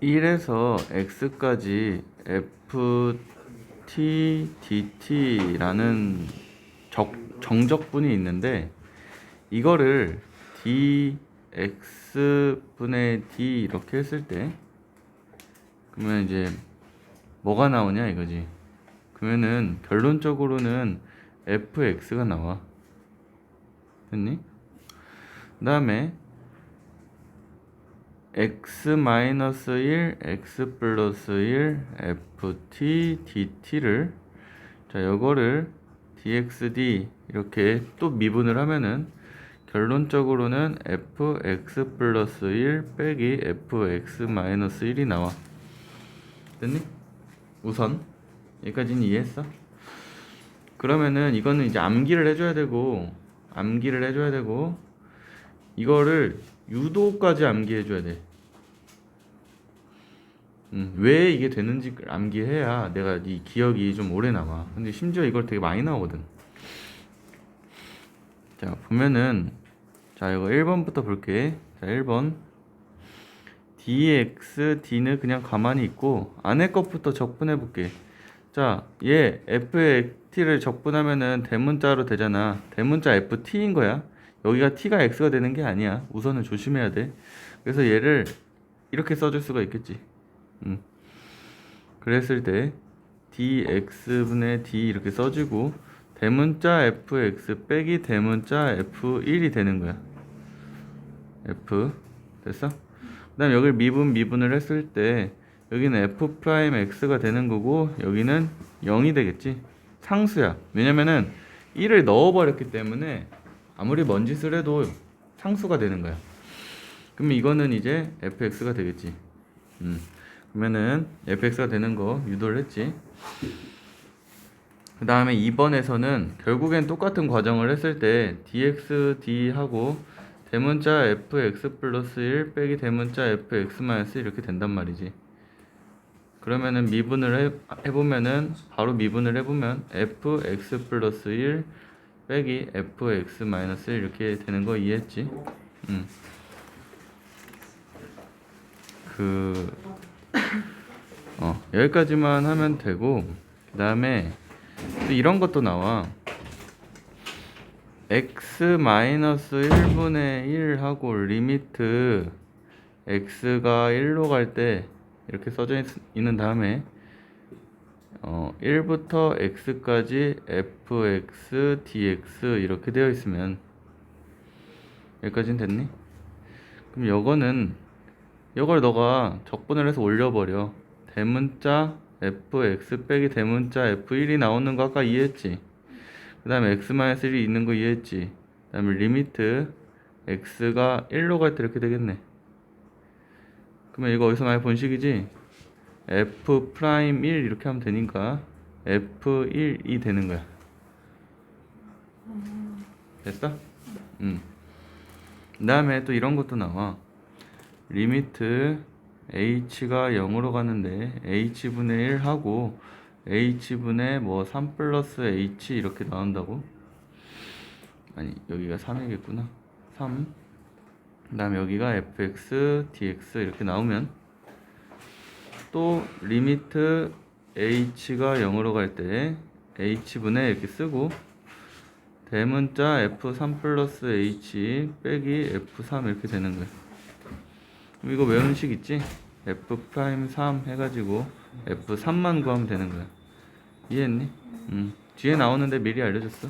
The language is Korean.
1에서 x까지 ft dt라는 적, 정적분이 있는데 이거를 dx분의 d 이렇게 했을 때 그러면 이제 뭐가 나오냐 이거지 그러면은 결론적으로는 fx가 나와 됐니? 그 다음에 x-1, x 플러스 1, ft, dt를 자, 요거를 dxd 이렇게 또 미분을 하면은 결론적으로는 fx 플러스 1 빼기 fx 마이너스 1이 나와. 됐니? 우선 여기까지는 이해했어? 그러면은 이거는 이제 암기를 해줘야 되고 암기를 해줘야 되고 이거를 유도까지 암기해줘야 돼. 음, 왜 이게 되는지 암기해야 내가 이 기억이 좀 오래 남아. 근데 심지어 이걸 되게 많이 나오거든. 자, 보면은, 자, 이거 1번부터 볼게. 자, 1번. dx, d는 그냥 가만히 있고, 안에 것부터 적분해 볼게. 자, 얘 ft를 적분하면은 대문자로 되잖아. 대문자 ft인 거야. 여기가 t가 x가 되는 게 아니야. 우선은 조심해야 돼. 그래서 얘를 이렇게 써줄 수가 있겠지. 음. 그랬을 때 dx분의 d 이렇게 써주고 대문자 fx 빼기 대문자 f1이 되는 거야. f 됐어? 그다음 여기를 미분 미분을 했을 때 여기는 f 프라임 x가 되는 거고 여기는 0이 되겠지. 상수야. 왜냐면은 1을 넣어버렸기 때문에 아무리 먼 짓을 해도 상수가 되는 거야. 그럼 이거는 이제 fx가 되겠지. 음. 그러면은 fx가 되는 거 유도를 했지. 그 다음에 2번에서는 결국엔 똑같은 과정을 했을 때 dx d 하고 대문자 fx 플러스 1 빼기 대문자 fx 마이너스 이렇게 된단 말이지. 그러면은 미분을 해, 해보면은 바로 미분을 해보면 fx 플러스 1 빼기 fx 마이너스 1 이렇게 되는 거 이해했지? 음. 그 어, 여기까지만 하면 되고 그 다음에 또 이런 것도 나와 x 마이너스 1분의 1 하고 리미트 x가 1로 갈 때 이렇게 써져 있, 있는 다음에 어, 1부터 x까지 fx dx 이렇게 되어 있으면 여기까지는 됐니? 그럼 요거는 이걸 너가 적분을 해서 올려버려. 대문자 fx 빼기 대문자 f1이 나오는 거 아까 이해했지? 그 다음에 x-1이 있는 거 이해했지? 그 다음에 리미트 x가 1로 갈 때 이렇게 되겠네. 그러면 이거 어디서 많이 본 식이지? F 프라임 1 이렇게 하면 되니까 f1이 되는 거야. 됐어? 응. 그 다음에 또 이런 것도 나와. 리미트 h가 0으로 가는데 h분의 1 하고 h분의 뭐 3 플러스 h 이렇게 나온다고? 아니 여기가 3이겠구나 3 그다음에 여기가 fx dx 이렇게 나오면 또 리미트 h가 0으로 갈 때 h분의 이렇게 쓰고 대문자 f3 플러스 h 빼기 f3 이렇게 되는 그럼 이거 외우는 식 있지? f 프라임 3 해가지고 f3만 구하면 되는 거야. 이해했니? 응. 뒤에 나오는데 미리 알려줬어.